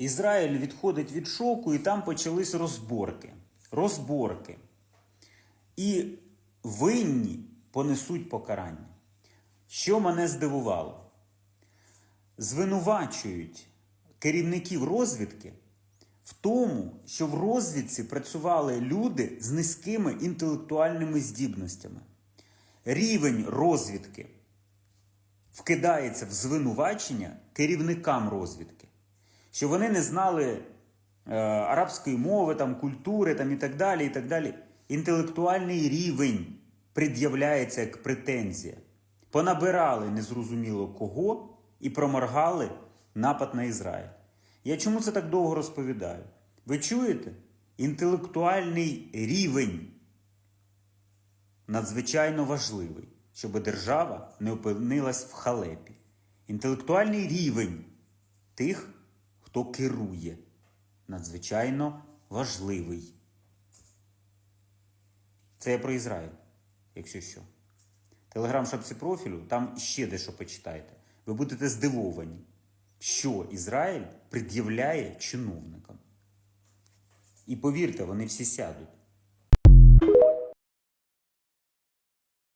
Ізраїль відходить від шоку, і там почались розборки. Розборки. І винні понесуть покарання. Що мене здивувало? Звинувачують керівників розвідки в тому, що в розвідці працювали люди з низькими інтелектуальними здібностями. Рівень розвідки вкидається в звинувачення керівникам розвідки, що вони не знали е, арабської мови, там, культури там, і так далі. і так далі. Інтелектуальний рівень пред'являється як претензія. Понабирали незрозуміло кого і проморгали напад на Ізраїль. Я чому це так довго розповідаю? Ви чуєте? Інтелектуальний рівень надзвичайно важливий, щоб держава не опинилась в халепі. Інтелектуальний рівень тих, хто керує, надзвичайно важливий. Це я про Ізраїль, якщо що. Телеграм шапці профілю, там ще дещо почитайте. Ви будете здивовані, що Ізраїль пред'являє чиновникам. І повірте, вони всі сядуть.